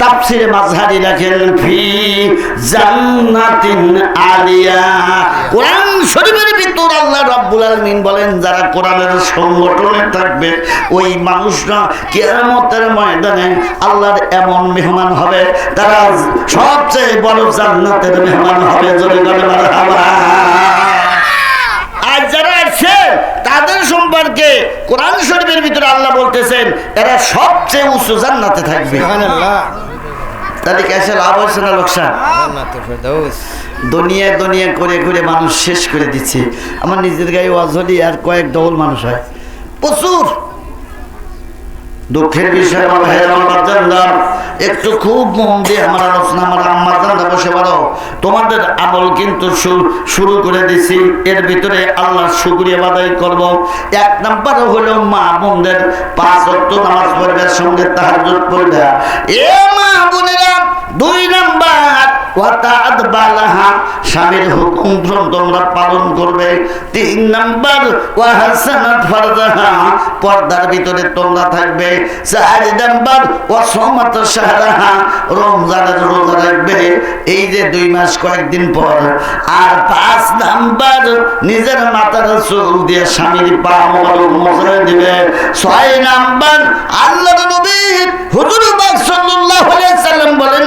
তাফসিরে মাঝহারি রাখেন ফি জান্নাতিন আলিয়া। কোরআন শরীফের ভিতর আল্লাহ রাব্বুল আলামিন বলেন, যারা কোরআনের সংগঠনে থাকবে, ওই মানুষরা কিয়ামতের ময়দানে আল্লাহর এমন মেহমান হবে, তারা সবচেয়ে বড় জান্নাতের মেহমান হবে। জোরে জোরে মারহাবা। আর যারা আছে তাদের সম্পর্কে কোরআন শরীফের ভিতরে আল্লাহ বলতেছেন এরা সবচেয়ে উঁচু জান্নাতে থাকবে। তাহলে কেসে লাভ হয়েছে না লোকসান? দুনিয়া দুনিয়া করে করে মানুষ শেষ করে দিচ্ছে। আমার নিজের গায়ে ওয়াজ হলি আর কয়েক ডবল মানুষ হয়। প্রচুর। দুঃখের বিষয় আমার ভাইয়ের আমার জানলাম একটু খুব মন দিয়ে আমার আলোচনা, আমার আম্মা জানলা বসে পারো তোমাদের আমল কিন্তু শুরু করে দিছি। এর ভিতরে আল্লাহ শুক্রিয়া বাদাই করব। এক নাম্বার হলো মা বোনদের পাঁচ অক্ট নামাজ পড়বে, সঙ্গে তাহার পড়বে। এ মা বোনেরা দুই নাম্বার স্বামীর হুকুম তোমরা পালন করবে। তিন নাম্বার, ওয়াহাসানাত ফারজাহা, পর্দার ভিতরে তোমরা থাকবে। চার নাম্বার ওয়াসমাত শাহরাহা, রমজানের রোজা রাখবে। এই যে দুই মাস কয়েকদিন পর। আর পাঁচ নাম্বার, নিজের মাথার চুল দিয়ে স্বামীর পা মোবারক মশলা দিবে। ছয় নাম্বার আল্লাহ নবী হুজুর পাক সাল্লাল্লাহু আলাইহি সাল্লাম বলেন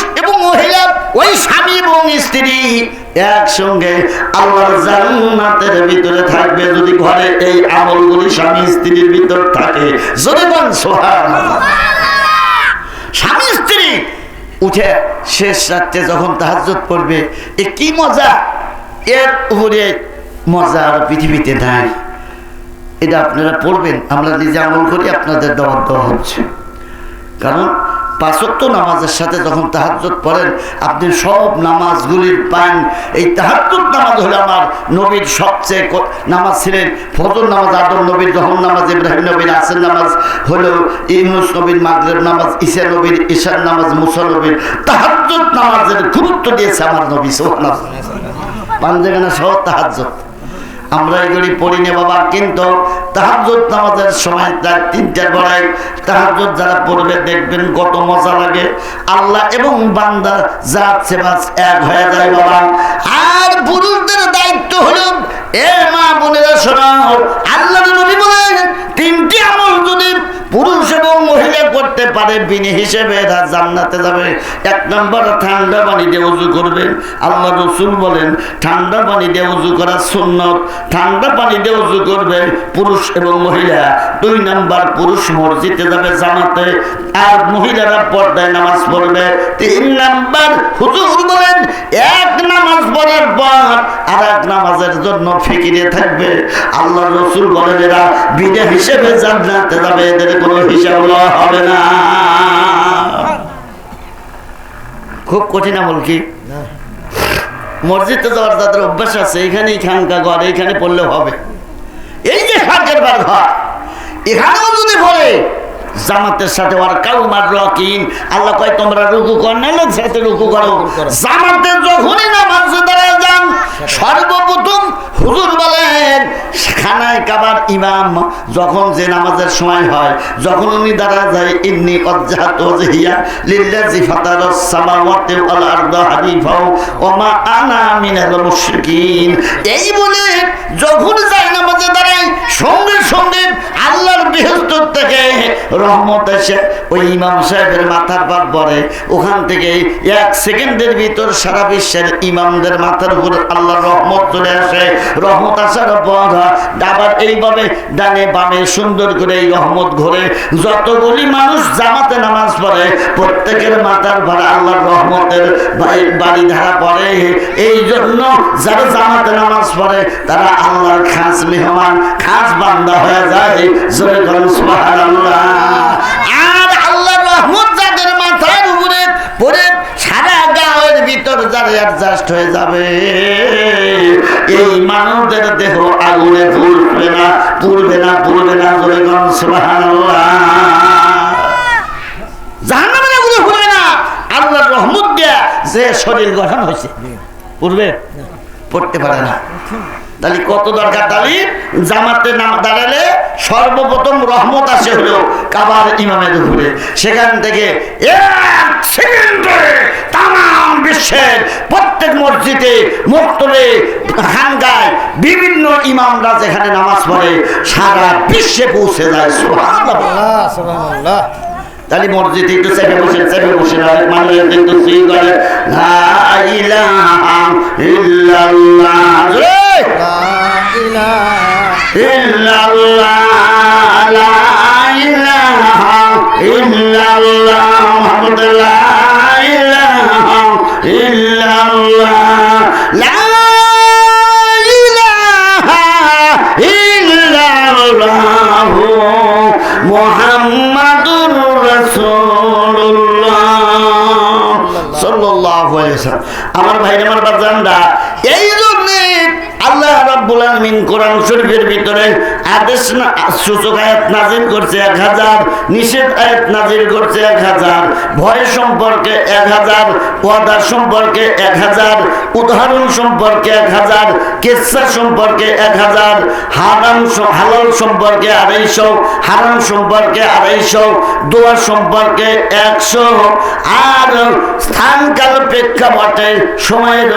এবং মহিলা, ওই স্বামী এবং স্ত্রী একসঙ্গে আল্লাহর জান্নাতের ভিতরে থাকবে যদি ঘরে এই আমলগুলি স্বামী স্ত্রীর ভিতর থাকে। যদি বল স্বামী স্ত্রী উঠে শেষ রাত্রে যখন তাহাজ্জত পড়বে, এ কি মজা? এর উপরে মজা আর পৃথিবীতে নাই। এটা আপনারা পড়বেন, আমরা নিজে আমল করি, আপনাদের দেওয়া দেওয়া হচ্ছে। কারণ পাঁচত্ব নামাজের সাথে যখন তাহাজ্জত পড়েন, আপনি সব নামাজগুলির পান এই তাহাজ্জত নামাজ হলো আমার নবীর সবচেয়ে নামাজ ছিলেন ফজর নামাজ আদম নবীর রহম নামাজ, ইব্রাহিম নবীর, আসের নামাজ হলো ইউনুস নবীর, মাগরেব নামাজ, ঈশা নবীর, ঈশার নামাজ, মুসা নবীর। তাহাজ্জত নামাজের গুরুত্ব দিয়েছে আমার নবী সোহান পাঞ্জাগানা সহ তাহাজ্জত আমরা এগুলি পড়ি নে বাবা, কিন্তু তাহাজ্জুদ নামাজের সময় তার তিনটার বেলায় তাহাজ্জুদ যারা পড়বে দেখবেন কত মজা লাগে। আল্লাহ এবং বান্দা জাত সেবাস এক হয়ে যায় বাবা। আর পুরুষদের দায়িত্ব হলো, এ মা বোনেরা শোনাও আল্লাহ নবী বলেন তিনটি আমল যদি পুরুষ এবং মহিলা করতে পারে, বিনি হিসেবে এরা জান্নাতে যাবে। এক নম্বর, ঠান্ডা পানি দিয়ে উজু করবেন আল্লাহ রসুল বলেন, ঠান্ডা পানি দিয়ে উজু করা সুন্নত। ঠান্ডা পানি দিয়ে উজু করবে পুরুষ এবং মহিলা। দুই নাম্বার, পুরুষ মসজিদে যাবে জামাতে, আর মহিলারা পর্দায় নামাজ পড়বে। তিন নাম্বার, হুজুর বলেন, এক নামাজ পড়ার পর এক নামাজের জন্য ফিকিরে থাকবে। আল্লাহ রসুল বলেন এরা বিনা হিসেবে জান্নাতে যাবে এদের কোনো হিসাব হবে না। খুব কঠিন আমল কি? মসজিদে যাওয়ার যাদের অভ্যাস আছে এখানেই খানকা ঘর এখানে পড়লে হবে। এই যে বার ঘর এখানেও যদি পড়ে জামাতের সাথে ওর কাউমার রকিন আল্লাহ কয় তোমরা রুকু কর না না সাথে রুকু করো। জামাতে যখনই নামাজ দাঁড়ায় যান সর্বপ্রথম হুজুর বলেন খানায় কাবার ইমাম যখন যে নামাজের সময় হয়, যখন উনি দাঁড়া যায় লিল্লাজি ফাতারাস সামাওয়াতি ওয়াল আরদা আনা মিনাল মুশরিকিন। এই বলে যখন যায় নামাজে দাঁড়ায় সঙ্গে সঙ্গে আল্লাহর বেহেশত থেকে রহমত এসে ওই ইমাম সাহেবের মাথার পাত পরে ওখান থেকে এক সেকেন্ডের ভিতর সারা বিশ্বের ইমামদের মাথার উপর আল্লাহর রহমত চলে আসে, রহমত আসার পর আবার এইভাবে ডানে বামে সুন্দর করে এই রহমত যতগুলি মানুষ জামাতে নামাজ পড়ে, প্রত্যেকের রহমতের বাড়ি- ধারা পড়ে। এই জন্য যারা জামাতে নামাজ পড়ে, তারা আল্লাহর খাস মেহমান, খাস বান্দা হয়ে যায় সুবহানাল্লাহ আর আল্লাহর রহমত যাদের মাথার উপরে পড়ে সারা গাঁয়ের ভিতর যারা অ্যাডজাস্ট হয়ে যাবে। এই মানুষদের দেহ আগুনে পুড়বে না পুড়বে না পুড়বে না গণ সুবহানাল্লাহ। আগুনে পুড়বে না। আল্লাহর রহমত দিয়া যে শরীর গঠন হয়েছে। পুড়বে? পড়তে পারে না। তাহলে কত দরকার তাহলে জামাতে নাম দাঁড়ালে সর্বপ্রথম রহমত আসে হলো কাবার ইমামের উপরে। সেখান থেকে এক বিশ্বের প্রত্যেক মসজিদে মক্তবে হাঙ্গায় বিভিন্ন ইমামরা যেখানে নামাজ পড়ে সারা বিশ্বে পৌঁছে যায়। সুবহানাল্লাহ। তাহলে মসজিদে একটু চেপে বসে চেপে বসে মানে একটু সুই করে। লা ইলাহা ইল্লাল্লাহ। লা ইলাহা ইল্লাল্লাহ লা ইলাহা ইল্লাল্লাহ ইল্লাল্লাহ লা ইলাহা ইল্লাল্লাহ। মুহাম্মাদুর রাসূলুল্লাহ। সাল্লাল্লাহু আলাইহি আমার ভাই আমার বাজানরা আল্লাহ রাব্বুল আলামিন কোরআন শরীফের ভিতরে আদেশ সূচক আয়াত নাজিল করছে এক হাজার, নিষেধ আয়াত নাজিল করছে এক হাজার, ভয় সম্পর্কে এক হাজার, ওয়াদা সম্পর্কে এক হাজার, উদাহরণ সম্পর্কে এক হাজার কেসা সম্পর্কে এক হাজার, হারাম হালাল সম্পর্কে আড়াইশো, হারাম সম্পর্কে আড়াইশো, দোয়া সম্পর্কে একশো, আর স্থানকাল প্রেক্ষাপটে সময়ের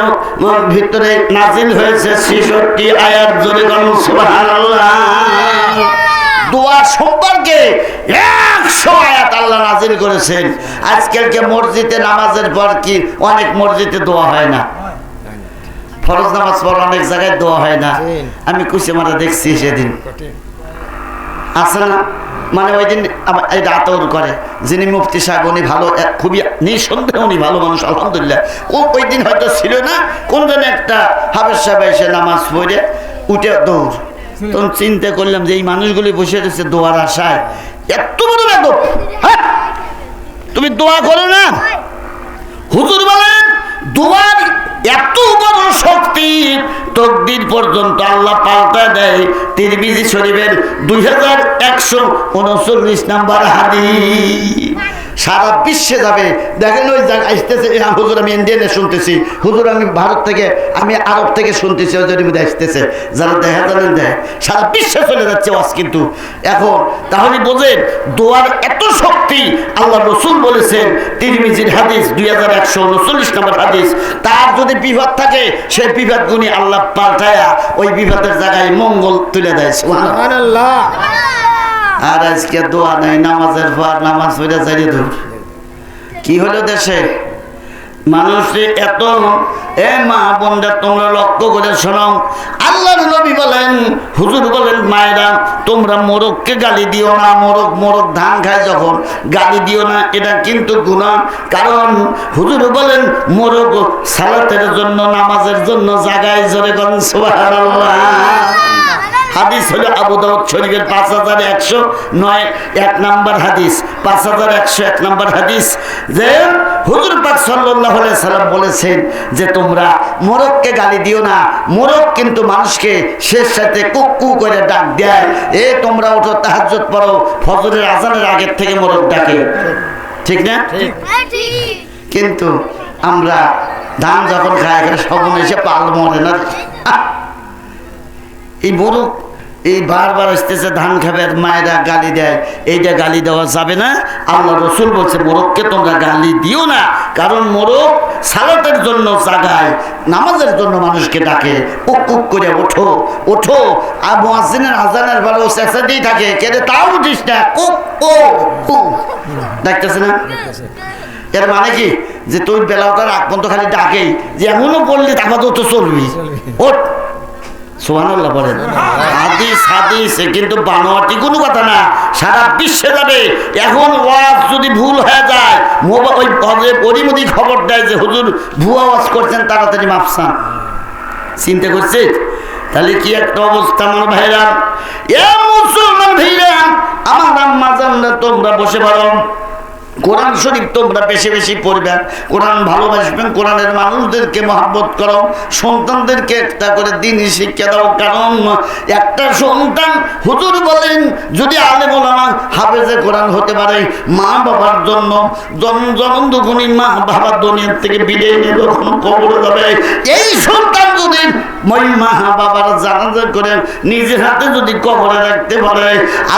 ভিতরে নাজিল হয়েছে ছেষট্টি আয়াত জোরে সুবহানাল্লাহ। দোয়া সম্পর্কে একশো আয়াত আল্লাহ নাজিল করেছেন। আজকালকে মসজিদে নামাজের পর কি অনেক মসজিদে দোয়া হয় না? ফরজ নামাজ পর অনেক জায়গায় দোয়া হয় না। আমি কুচি মারা দেখছি সেদিন। আছে না মানে ওই দিন এই আতর করে, যিনি মুফতি সাহেব, উনি ভালো খুবই নিঃসন্দেহে উনি ভালো মানুষ, আলহামদুলিল্লাহ। ও ওই দিন হয়তো ছিল না, কোন দিন একটা হাবের সাহেব এসে নামাজ পড়ে, উঠে দৌড়। তখন চিন্তা করলাম যে এই মানুষগুলি বসে রয়েছে দোয়ার আশায়, এত বড় বেদব হ্যাঁ? তুমি দোয়া করো না? হুজুর বলেন, দোয়ার এত বড় শক্তি, তকদির পর্যন্ত আল্লাহ পাল্টা দেয়। তিরমিজি শরীফের দুই হাজার একশো উনচল্লিশ নাম্বার হাদি সারা বিশ্বে যাবে। দেখেন ওই আসতেছে হুজুর আমি ইন্ডিয়ানে শুনতেছি। হুজুর আমি ভারত থেকে, আমি আরব থেকে শুনতেছি, ওই জন্য আসতেছে। যারা দেখা জানেন দেয় সারা বিশ্বে চলে যাচ্ছে ওয়াজ কিন্তু। এখন তাহলে বোঝেন, দোয়ার এত শক্তি, আল্লাহ রসুল বলেছেন, তিরমিজির হাদিস দুই হাজার একশো উনচল্লিশ নম্বর হাদিস, তার যদি বিপদ থাকে, সেই বিপদ গুণী আল্লাহ পাল্টায়া ওই বিপদের জায়গায় মঙ্গল তুলে দেয় সুবহানাল্লাহ। আর আজকে দোয়া নাই, নামাজের পর নামাজ পড়ে যাইয়ে দূর কি হলো দেশে? মানুষ এত, এ মা বোনরা তোমরা লক্ষ্য করে শোনাও। আল্লাহর নবী বলেন, হুজুর বলেন, মায়েরা, তোমরা মোরগকে গালি দিও না, মোরগ মোরগ ধান খায় যখন, গালি দিও না, এটা কিন্তু গুণা কারণ হুজুর বলেন, মোরগ সালাতের জন্য, নামাজের জন্য জাগায় জোরে গন সুবহানাল্লাহ। হাদিস হলো আবু দাউদ শরীফের পাঁচ হাজার একশো নয়, এক নাম্বার হাদিস। পাঁচ হাজার একশো এক নাম্বার হাদিস। যে হুজুর পাক সাল্লাহ সাল্লাম বলেছেন যে তোমরা মোরগকে গালি দিও না, মোরগ কিন্তু মানুষকে শেষ সাথে কুকু করে ডাক দেয়। এ, তোমরা ওঠো তাহাজ্জত পড়ো, ফজরের আজানের আগের থেকে মোরগ ডাকে। ঠিক না? কিন্তু আমরা ধান যখন এখানে সবন এসে পাল মরে না! এই মোরগ এই বারবার আসতেছে ধান খাবে আর মায়েরা গালি দেয়। এইটা গালি দেওয়া যাবে না। আল্লাহ রসুল বলছে মোরগকে তোমরা গালি দিও না। কারণ মোরগ সালাতের জন্য জাগায় নামাজের জন্য মানুষকে ডাকে। উক উক করে ওঠো ওঠো। আর মোয়াজিনের আজানের ভালো চেঁচাতেই থাকে। কেটে তাও উঠিস না। কুক ও দেখতেছে না? এর মানে কি? যে তুই বেলাওটার আগ পর্যন্ত খালি ডাকেই। যে এমনও বললি তারপর তো চলবি। ওঠ। সোহানুল্লাহ বলেন। হাদিস হাদিস কিন্তু বানোয়াটি কোনো কথা না। সারা বিশ্বে যাবে। এখন ওয়াজ যদি ভুল হয়ে যায় মোবাইল ওই পদে পরিমতি খবর দেয় যে হুজুর ভুয়া ওয়াজ করছেন, তাড়াতাড়ি মাপসান চিন্তা করছে? তাহলে কি একটা অবস্থা আমার ভাইরা? এ মুসলমান ভাইরা, আমার আম্মা জানলে তোমরা বসে পারো কোরআন শরীফ তোমরা বেশি বেশি পড়বেন কোরআন ভালোবাসবেন, কোরআনের মানুষদেরকে মহাব্বত করো, সন্তানদেরকে একটা করে দিন শিক্ষা দাও। কারণ একটা সন্তান, হুজুর বলেন, যদি আলে বলামা হাফেজে কোরআন হতে পারে মা বাবার জন্য, জন জনম মা বাবা দুনিয়ার থেকে বিদায় নিয়ে যখন কবর যাবে, এই সন্তান যদি মই মা বাবার জানাজা করে নিজের হাতে যদি কবরে রাখতে পারে,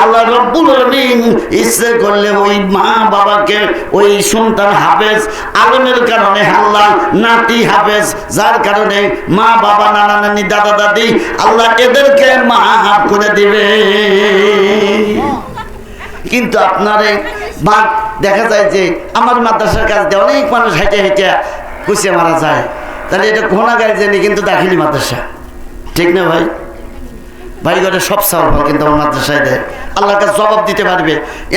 আল্লাহ রব্বুল আলামিন ইচ্ছে করলে ওই মা বাবাকে ওই সন্তান হাফেজ কারণে নাতি হাফেজ, যার কারণে মা, বাবা, নানা, নানি, দাদা, দাদি, আল্লাহ এদেরকে মাফ করে দিবে। কিন্তু আপনার বাঘ, দেখা যায় যে আমার মাদ্রাসার কাছ অনেক মানুষ হেঁটে হেঁটে কুচিয়ে মারা যায়। তাহলে এটা ঘোনা গাড়ি জানি, কিন্তু দাখিলি মাদ্রাসা। ঠিক না ভাই? ভাই ঘরে সব চাওয়ার ফল কিন্তু আমার মাদ্রাসায় দেয় আল্লাহর কাছে জবাব দিতে পারবে।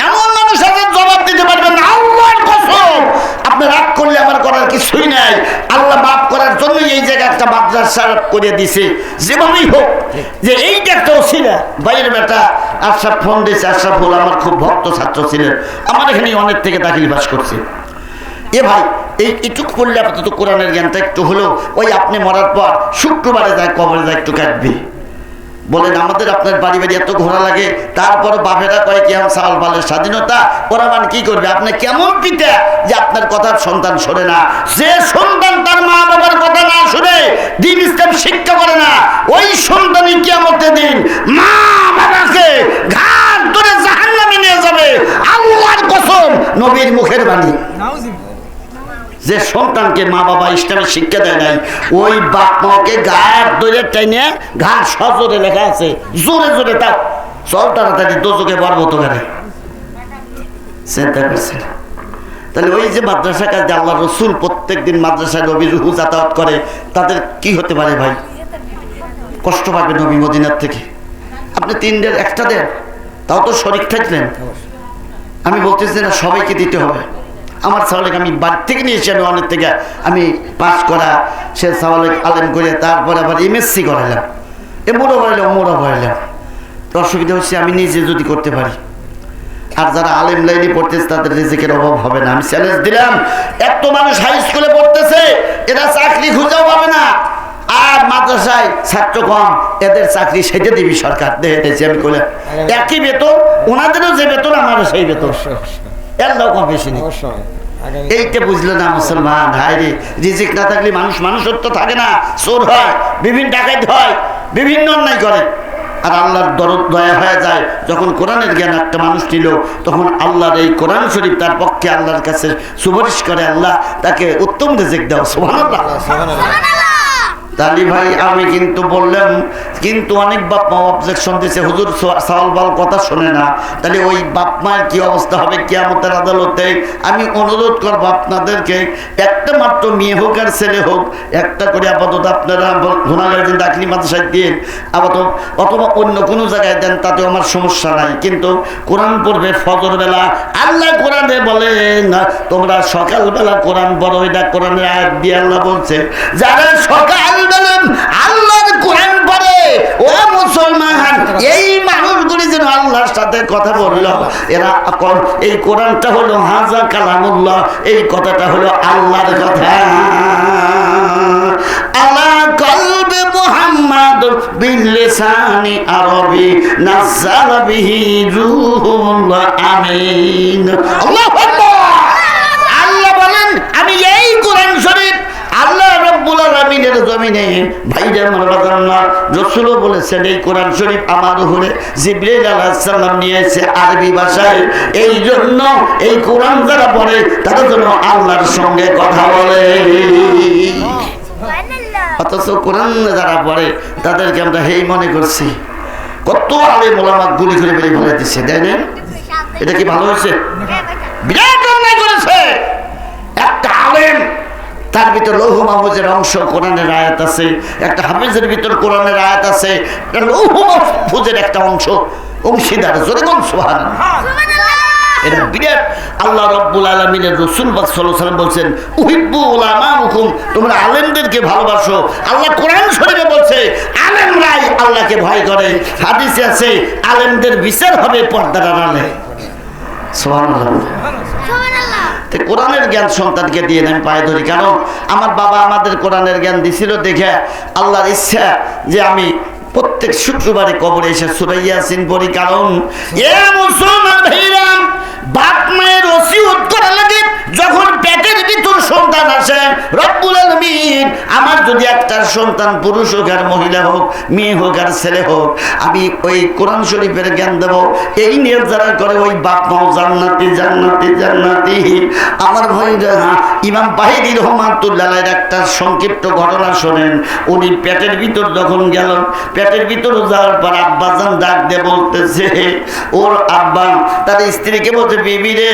এমন মানুষ আছে জবাব দিতে পারবে না, আল্লাহর কসম। আপনি রাগ করলে আমার করার কিছুই নাই। আল্লাহ মাফ করার জন্য এই জায়গায় একটা মাদ্রাসা করে দিছে। যেভাবেই হোক, যে এইটা একটা ছিল বাইরের বেটা আশরাফ ফোন দিয়েছে, আশরাফ হল আমার খুব ভক্ত ছাত্র ছিলেন। আমার এখানে অনেক থেকে দাখিল বাস করছে। এ ভাই, এই একটু করলে আপাতত কোরআনের জ্ঞানটা একটু হলেও, ওই আপনি মরার পর শুক্রবারে যায়, কবরে যায় একটু কাটবি। বলেন, আমাদের আপনার বাড়ি বাড়ি এত ঘোরা লাগে তারপর বাপেরা কয় কি আমার সাল বালের স্বাধীনতা, ওরা মানে কি করবে? আপনি কেমন পিতা যে আপনার কথার সন্তান শোনে না? যে সন্তান তার মা বাবার কথা না শুনে, দিন ইসলাম শিক্ষা করে না। ওই সন্তানই কেমতে দিন মা বাবাকে ঘাট ধরে জাহান্নামে নিয়ে যাবে। আল্লাহর কসম, নবীর মুখের বাণী। যে সন্তানকে মা বাবা ইসলামের শিক্ষা দেয় নাই, ওই বাপ মাকে ঘাট ধরে টেনে ঘাট সজোরে লেখা আছে, জোরে জোরে তাও চল তাড়াতাড়ি দোজকে পারব তো গাড়ি চিন্তা করছেন তাহলে ওই যে মাদ্রাসা কাজে আল্লাহ রসুল প্রত্যেক দিন মাদ্রাসায় নবী রুহু যাতায়াত করে, তাদের কি হতে পারে ভাই? কষ্ট পাবে নবী মদিনার থেকে। আপনি তিনদের একটা দেন, তাও তো শরিক থাকলেন। আমি বলতেছি না সবাইকে দিতে হবে। আমার সাওয়ালেক আমি বাড়ি থেকে নিয়েছি আমি অনেক থেকে আমি পাস করা সে সাওয়ালেক আলেম করে তারপরে আবার এমএসসি করাইলাম। এ মোড়ো বাড়াইলাম মোড়ো বাড়াইলাম অসুবিধা হচ্ছে আমি নিজে যদি করতে পারি। আর যারা আলেম লাইনে পড়তেছে তাদের রিজিকের অভাব হবে না। আমি চ্যালেঞ্জ দিলাম এত মানুষ হাই স্কুলে পড়তেছে এরা চাকরি খুঁজেও পাবে না। আর মাদ্রাসায় ছাত্র কম এদের চাকরি সেটে দিবি সরকার। দেখেছি আমি করে একই বেতন ওনাদেরও যে বেতন আমারও সেই বেতন। এর লোক কম বেশি নেই। এইটা বুঝলো না মুসলমান হায়রে রিজিক না থাকলে মানুষ থাকে না চোর হয় বিভিন্ন ডাকাত হয় বিভিন্ন অন্যায় করে। আর আল্লাহর দরদ দয়া হয়ে যায় যখন কোরআনের জ্ঞান একটা মানুষ নিল তখন আল্লাহর এই কোরআন শরীফ তার পক্ষে আল্লাহর কাছে সুপারিশ করে আল্লাহ তাকে উত্তম রেজেক দেওয়া। সুবহানাল্লাহ। সুবহানাল্লাহ। তালি ভাই, আমি কিন্তু বললাম, কিন্তু অনেক বাপ মা অবজেকশন দিয়েছে হুজুর সাওয়াল বাল কথা শোনে না। তাহলে ওই বাপ মায়ের কি অবস্থা হবে কিয়ামতের আদালতে? আমি অনুরোধ করব আপনাদেরকে, একটা মাত্র মেয়ে হোক আর ছেলে হোক, একটা করে আপাতত আপনারা ঘোনাগাড়ি দিন দাখিলি মাদ্রাসায় দিন আপাতত অথবা অন্য কোনো জায়গায় দেন তাতে আমার সমস্যা নাই। কিন্তু কোরআন পড়বে ফজর বেলা আল্লাহ কোরআনে বলে না তোমরা সকালবেলা কোরআন পড়ো, এটা কোরআনে আয়াত দিয়ে আল্লাহ বলছে, যারা সকালবেলা আল্লাহর কোরআন পড়ে। ও মুসলমান, এই মানুষগুলি যেন আল্লাহর সাথে কথা বলল। এরা এই কোরআনটা হলো হাজা কালামুল্লাহ, এই কথাটা হলো আল্লাহর কথা। আলা কলবে মুহাম্মদ বিলিসানি আরবি নাযাল বিহি রূহুল আমিন। আল্লাহু আকবার আল্লাহ বলেন আমি এই কোরআন শরীফ আল্লাহ আলামিনের জমিনে ভাইরা আমার বাজান্না রাসূলও বলেছেন এই কোরআন শরীফ আমার উপরে জিবরাইল আলাইহিস সালাম নিয়ে এসে আরবি ভাষায়। এই জন্য এই কোরআন যারা পড়ে তারা যেন আল্লাহর সঙ্গে কথা বলে। অথচ কোরআন যারা পড়ে তাদেরকে আমরা হেই মনে করছি। কত আলে মোলামা গুলি করে বেরিয়ে ফেলে দিচ্ছে তাই না? এটা কি ভালো হয়েছে? বিরাট অন্যায় করেছে। একটা আলেম তার ভিতর লৌহ মাহফুজের অংশ কোরআনের আয়াত আছে একটা হাফিজের ভিতর কোরআনের আয়াত আছে একটা লৌহ মাহফুজের একটা অংশ। অংশীদার জোরে বল সুবহানাল্লাহ। এটা বিরাট। আল্লাহ রব্বুল আলমিনের রসুল বাদ সাল্লাম বলছেন উহিব্বু উলামা হুকুম তোমরা আলেমদেরকে ভালোবাসো। আল্লাহ কোরআন শরীফে বলছে আলেমরাই আল্লাহকে ভয় করে। হাদিসে আছে আলেমদের বিচার হবে পর্দার আড়ালে। সুবহানাল্লাহ। কোরআনের জ্ঞান সন্তানকে দিয়ে দেন পায়ে ধরি। কারণ আমার বাবা আমাদের কোরআনের জ্ঞান দিছিল দেখে আল্লাহর ইচ্ছা যে আমি প্রত্যেক শুক্রবারে কবরে এসে সুরাইয়া সিন পড়ি। কারণ এ মুসলমান ভাইরাম বাপ মায়ের ওসিয়ত করা লাগে যখন পেটের ভিতর সন্তান আসে, রব্বুল আলামিন, আমার যদি একটা সন্তান পুরুষ হোক আর মহিলা হোক, মেয়ে হোক আর ছেলে হোক, আমি ওই কোরআন শরীফের জ্ঞান দেব। এই নিয়ে যারা করে, ওই বাপ মাও জান্নাতি জান্নাতি জান্নাতি। আমার ভাইরা, ইমাম বাহিরি রহমাতুল্লাহ একটা সংক্ষিপ্ত ঘটনা শোনেন। উনি পেটের ভিতর যখন গেল, পেটের ভিতর যাওয়ার পর আব্বাজান ডাক দিয়ে বলতেছে, ওর আব্বা তার স্ত্রীকে বলছে, বিবি রে,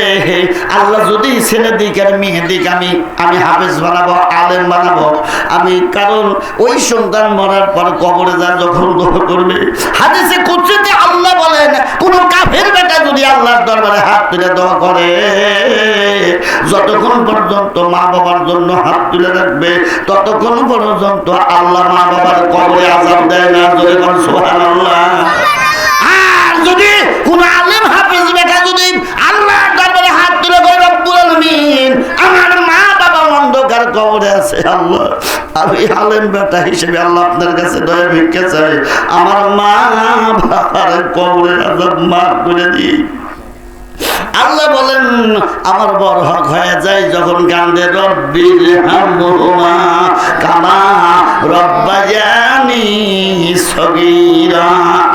আল্লাহ যদি ছেলে দিক আর আমি আমি হাফেজ বানাবো, আলেম বানাবো। আমি কারণ ওই সন্তান মরার পর কবরে যা যখন দোয়া করবে, হাদিসে আল্লাহ বলেন, কোন কাফের বেটা যদি আল্লাহর দরবারে হাত তুলে দোয়া করে, যতক্ষণ পর্যন্ত মা বাবার জন্য হাত তুলে রাখবে, ততক্ষণ পর্যন্ত আল্লাহ মা বাবার কবরে আজাব দেয় না। যদি কোন সুবহানাল্লাহ। আলামিন আমার মা বাবা অন্ধকার কবরে আছে, আল্লাহ। আমি আলেম বেটা হিসেবে আল্লাহ আপনার কাছে দয়া ভিক্ষা চাই। আমার মা বাবার কবরে আজাব মাফ করে দিই। আল্লাহ বলেন, আমার বড় হক হয়ে যায় যখন কান্দে রব্বির হামহুমা কামা রব্বায়ানি সগীরা।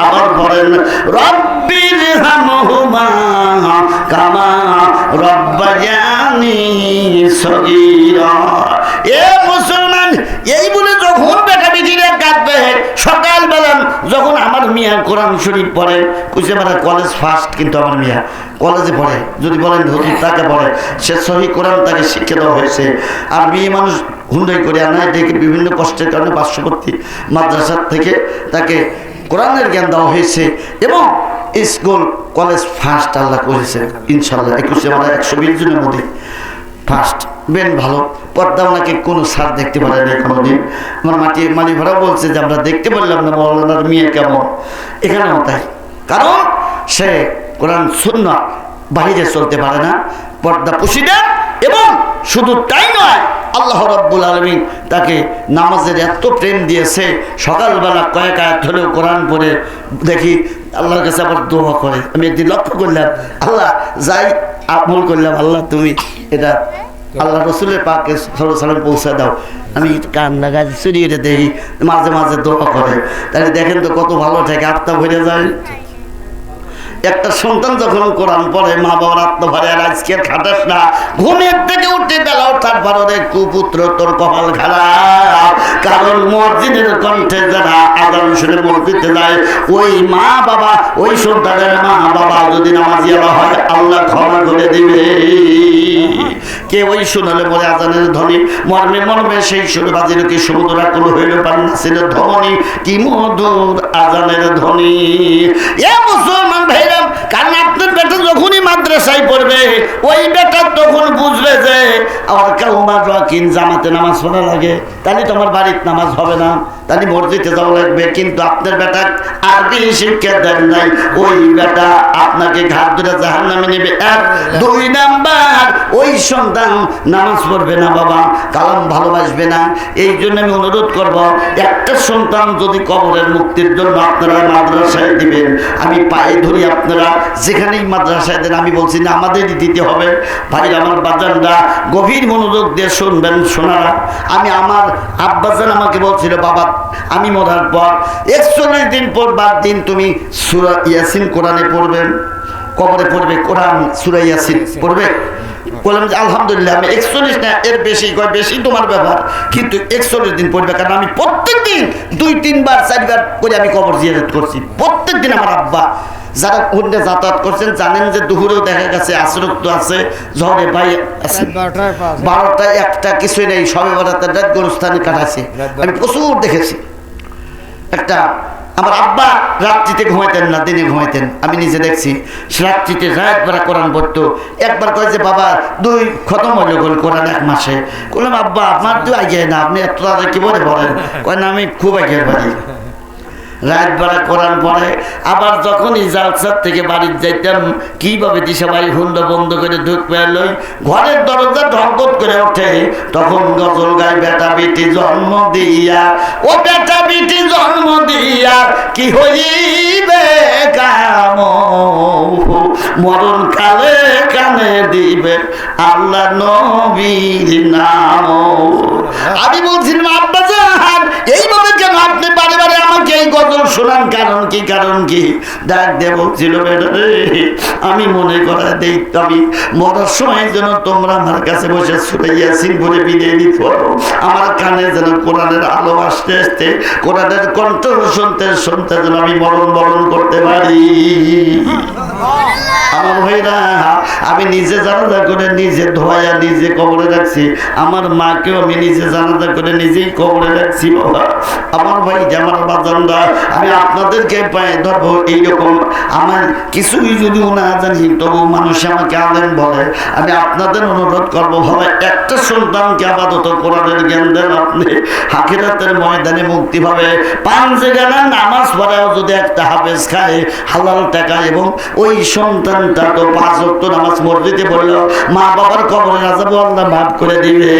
আবার বলেন রব্বির হামহুমা কামা রব্বায়ানি যখন আমার মিয়া শরীফ পড়ে কলেজ ফার্স্ট কিন্তু আমার মিয়া পড়ে, যদি তাকে পড়ে, সে কোরআন তাকে শিক্ষা দেওয়া হয়েছে। মানুষ করে বিভিন্ন কষ্টের কারণে পার্শ্ববর্তী মাদ্রাসার থেকে তাকে কোরআনের জ্ঞান দেওয়া হয়েছে। এবং স্কুল, কলেজ ফার্স্ট আল্লাহ করেছে। ইনশাল্লাহ একুশে আমরা একশো বিশ জনের মধ্যে। ফার্স্ট বেন ভালো। পর্দা ওনাকে কোনো সার দেখতে পারে না কোনোদিন আমার মাটি মালি ভরা বলছে যে আমরা দেখতে পারলাম না, মৌলানার মেয়ে কেমন। এখানেও তাই। কারণ সে কোরআন শূন্য বাহিরে চলতে পারে না। পর্দা পুষিদা এবং শুধু তাই নয়, আল্লাহ রব্বুল আলমী তাকে নামাজের এত প্রেম দিয়েছে। সকালবেলা কয়েক আয়াত হলেও কোরআন পড়ে দেখি আল্লাহর কাছে আবার দোয়া করে। আমি একদিন লক্ষ্য করলাম, আল্লাহ যাই আমল করলাম, আল্লাহ তুমি এটা আল্লাহ রসুলের পাকে সরসালাম পৌঁছে দাও। আমি কান গাছ চুরি এটা দেখি মাঝে মাঝে দোয়া করে। তাহলে দেখেন তো কত ভালো থাকে আত্মা ভরে যায়। একটা সন্তান যখন কোরআন পড়ে মা বাবার আত্মভারে, আর আজকে খাটাস না। ঘুমের থেকে উঠে বেলা ওঠার পরে কুপুত্র, তোর কপাল খারাপ কারণ মসজিদের কণ্ঠে যারা আদান শুনে মসজিদে যায়, ওই মা বাবা ওই সন্তানের মা বাবা যদি নামাজিয়ালা হয়, আল্লাহ ক্ষমা করে দিবে। কে ওই শোনালে বলে, আজানের ধ্বনি, মর্মে মর্মে সেই সুর বাজির কি সমুদ্র আকুল হইল পান্নাসির ধ্বনি, কি মধুর আজানের ধ্বনি। এ মুসলমান কারণ আপনার বেটা যখনই মাদ্রাসায় পড়বে, ওই বেটা তখন বুঝবে যে, আমার কাউমার জামাতে নামাজ পড়া লাগে তাহলে তোমার বাড়িতে নামাজ হবে না, তাহলে মসজিদে যাওয়া লাগবে। কিন্তু আপনার বেটা আরবি শিক্ষা দেন নাই, ওই বেটা আপনাকে ঘাট ধরে জাহান নামে নেবে। এক, দুই নাম্বার, ওই সন্তান নামাজ পড়বে না বাবা, কালাম ভালোবাসবে না। এই জন্য আমি অনুরোধ করব, একটা সন্তান যদি কবরের মুক্তির জন্য আপনারা মাদ্রাসায় দিবেন, আমি পায়ে ধরি আপনারা যেখানেই মাদ্রাসায় দেন, আমি বলছি, না, আমাদেরই দিতে হবে। ভাই আমার বাজানরা গভীর মনোযোগ দিয়ে শুনবেন, শোনারা। আমি আমার আব্বাজান আমাকে বলছিল, বাবা, আমি মরার পর একচল্লিশ দিন পর বাদ দিন, তুমি সুরা ইয়াসিন কোরআনে পড়বেন কবরে পড়বে, কোরআন, সুরা ইয়াসিন পড়বে। বললাম যে আলহামদুলিল্লাহ, আমি একচল্লিশ না, এর বেশি, কয়, বেশি তোমার ব্যাপার। কিন্তু একচল্লিশ দিন পড়বে, কারণ আমি প্রত্যেক দিন দুই, তিনবার, চারবার করে আমি কবর জিয়ারত করছি। প্রত্যেক দিন আমার আব্বা যারা অন্য যাতায়াত করছেন জানেন যে দুপুরেও দেখা গেছে আসরক্ত আছে ঝড়ে ভাই আছে। বারোটা একটা কিছুই নেই সবে রাত গরুস্থানে কাটাইছে। আমি প্রচুর দেখেছি। একটা আমার আব্বা রাত্রিতে ঘুমাইতেন না দিনে ঘুমাইতেন। আমি নিজে দেখছি রাত্রিতে রাত বেড়া কোরআন পড়তো। একবার কয় যে বাবা দুই খতম হইল গোল কোরআন এক মাসে। বললাম আব্বা আপনার তো আগে না আপনি এত তাড়াতাড়ি কি বলে বলেন? কয় না আমি খুব আগের বাড়ি রাত বেড়া কোরআন পড়ে, আবার যখনই জালসার থেকে বাড়ির যাইতাম, কীভাবে দিশা ভাই হুন্ডা বন্ধ করে ঢুকবে লই, ঘরের দরজা ঢকঢক করে ওঠে। তখন গজল গায়, বেটা বেটি জন্ম দিয়া, ও বেটা বেটি জন্ম দিয়া, কি হইবে কাম মরণ কালে কানে দিবে আল্লাহ নবীর নাম আমি বলছিলাম আব্বা শোনান কারণ কি কারণ কি? ডাক দিয়ে বলছিল বেটা রে। আমি মনে করা দেই আমি। মরার সময় যেন তোমরা আমার কাছে বসে ছুটে ইয়াসিন বলে বিদায় দিত। আমার কানে যেন কোরআনের আলো আসতে আসতে, কোরআনের কণ্ঠ শুনতে শুনতে যেন আমি মরণ বরণ করতে পারি। আমার ভাইরা, আমি নিজে জানাজা করে নিজে ধোয়া নিজে কবরে রাখছি। আমার মাকেও আমি নিজে জানাজা করে নিজেই কবরে রাখছি, বাবা। আমার ভাই যে আমার বাজানরা আমি আপনাদেরকে পায়ে ধরবো এইরকম। আমার কিছুই যদিও না জানি তবু মানুষ আমাকে আলেন বলে। আমি আপনাদের অনুরোধ করব ভাবে একটা সন্তানকে আপাতত কোরআনের জ্ঞান দেন আপনি। হাকিরাতের ময়দানে মুক্তি পাবে। পাঁচ গেলে নামাজ পড়াও যদি একটা হাফেজ খায় হালাল টাকা এবং ওই সন্তানটা তো পাঁচ অক্ট নামাজ মসজিদে পড়ল মা বাবার কবরে রাজাবো আল্লাহ মাফ করে দিবে।